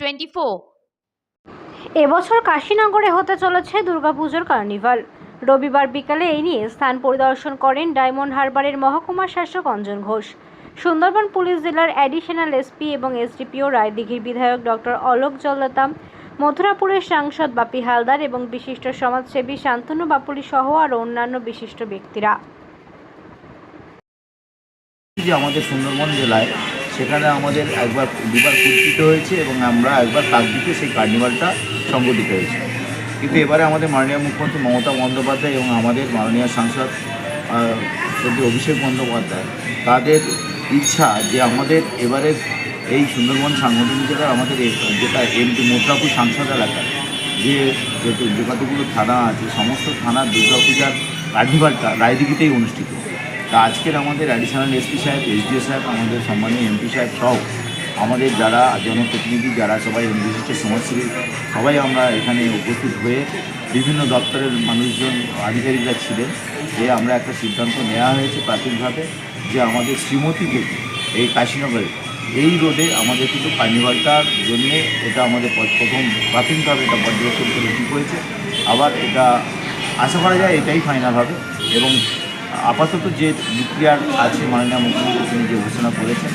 Twenty four এবছর কাশীনগরে হতে চলেছে দুর্গাপুজোর কার্নিভাল। রবিবার বিকালে এই নিয়ে স্থান পরিদর্শন করেন ডায়মন্ড হারবারের মহকুমা শাসক অঞ্জন ঘোষ। সুন্দরবন পুলিশ জেলার অ্যাডিশনাল এসপি এবং এসডিপিও রায়দিঘির বিধায়ক ডক্টর অলোক জলদাম মথুরাপুরের সাংসদ বাপি হালদার এবং বিশিষ্ট সমাজসেবী শান্তনু বাপুলি সহ আরও অন্যান্য বিশিষ্ট ব্যক্তিরা। আমাদের সুন্দরবন জেলায় সেখানে আমাদের একবার দুবার কুর্তিত হয়েছে এবং আমরা একবার কাকদ্বীপে সেই কার্নিভালটা সংগঠিত হয়েছে। কিন্তু এবারে আমাদের মাননীয় মুখ্যমন্ত্রী মমতা বন্দ্যোপাধ্যায় এবং আমাদের মাননীয় সাংসদ শ্রদ্ধেয় অভিষেক বন্দ্যোপাধ্যায়, তাদের ইচ্ছা যে আমাদের এবারে এই সুন্দরবন সাংগঠনিক জেলার আমাদের যেটা এমপি মোত্রাপুর সাংসদ এলাকা যে যে কতগুলো থানা আছে, সমস্ত থানার দুর্গাপূজার কার্নিভালটা রায়দিঘিতেই অনুষ্ঠিত। তা আজকের আমাদের অ্যাডিশনাল এসপি সাহেব এসডিও সাহেব, আমাদের সম্মানীয় এমপি সাহেব সহ আমাদের যারা জনপ্রতিনিধি, যারা সবাই বিশিষ্ট সমাজসেবী, সবাই আমরা এখানে উপস্থিত হয়ে বিভিন্ন দপ্তরের মানুষজন, আধিকারিকরা ছিলেন যে আমরা একটা সিদ্ধান্ত নেওয়া হয়েছে প্রাথমিকভাবে যে আমাদের শ্রীমতী থেকে এই কাশীনগরে, এই রোডে আমাদের কিন্তু কার্নিভালটার জন্যে এটা আমাদের প্রথম প্রাথমিকভাবে এটা পর্যবেক্ষণ করে ঠিক হয়েছে। আবার এটা আশা করা যায় এটাই ফাইনাল হবে এবং আপাতত যে ডিক্লিয়ার আছে মাননীয় মুখ্যমন্ত্রী, তিনি যে ঘোষণা করেছেন,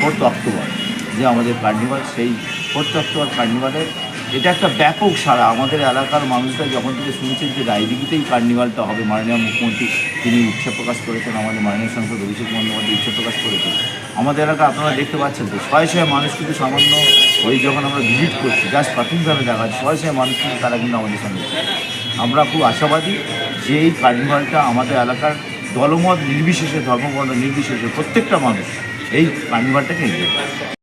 ফোর্থ অক্টোবর, যে আমাদের কার্নিভাল, সেই ফোর্থ অক্টোবর কার্নিভালের এটা একটা ব্যাপক সারা আমাদের এলাকার মানুষরা যখন থেকে শুনছেন যে রায়দিঘিতেই কার্নিভালটা হবে, মাননীয় মুখ্যমন্ত্রী, তিনি ইচ্ছা প্রকাশ করেছেন, আমাদের মাননীয় সাংসদ অভিষেক বন্দ্যোপাধ্যায় ইচ্ছা প্রকাশ করেছেন। আমাদের এলাকা আপনারা দেখতে পাচ্ছেন তো, শয়ে শয়ে মানুষ কিন্তু সামান্য ওই যখন আমরা ভিজিট করছি জাস্ট প্রাথমিকভাবে দেখা যাচ্ছে শয়ে শয়ে মানুষ কিন্তু তারা কিন্তু আমাদের সঙ্গে আমরা খুব আশাবাদী যে এই কার্নিভালটা আমাদের এলাকার দলমত নির্বিশেষে ধর্মবর্ণ নির্বিশেষে প্রত্যেকটা মানুষ এই কার্নিভালটাকে এগিয়ে।